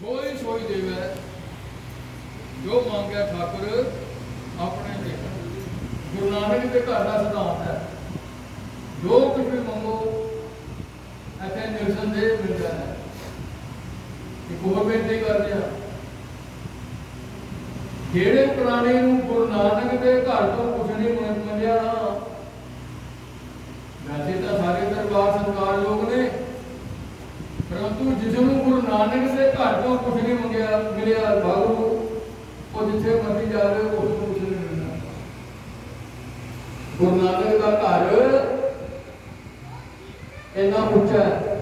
જોઈ જોઈ દેવે જો માંગે ઠાકુર ਆਪਣੇ ਦੇ ਗੁਰੂ ਨਾਨਕ ਦੇ ਘਰ ਦਾ ਸਿਧਾਂਤ ਹੈ, ਜੋ ਕੁਝ ਵੀ ਮੰਗੋ ਅਤੇ ਨਿਰਸੰਦੇਹ ਮਿਲ ਜਾਂਦਾ ਹੈ। ਇੱਕ ਹੋਰ ਬੇਨਤੀ ਕਰਦੇ ਆ। ਜਿਹੜੇ ਪ੍ਰਾਣੀ ਨੂੰ ਗੁਰੂ ਨਾਨਕ ਦੇ ਘਰ ਤੋਂ ਕੁਝ ਨਹੀਂ ਮੰਗਿਆ ਨਾ, ਵੈਸੇ ਤਾਂ ਸਾਰੇ ਦਰਬਾਰ ਸਤਿਕਾਰਯੋਗ ਨੇ, ਪਰੰਤੂ ਜਿਸ ਨੂੰ ਗੁਰੂ ਨਾਨਕ ਦੇ ਘਰ ਤੋਂ ਕੁਝ ਨਹੀਂ ਮੰਗਿਆ, ਮਿਲਿਆ ਬਾਗੂ ਉਹ ਜਿੱਥੇ ਮਰਜ਼ੀ ਜਾਵੇ ਉਸ ਗੁਰੂ ਨਾਨਕ ਦਾ ਘਰ ਇੰਨਾ ਉੱਚਾ ਹੈ।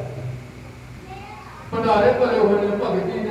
ਭੰਡਾਰੇ ਭਰੇ ਹੋਏ ਨੇ ਭਗਤੀ ਦੇ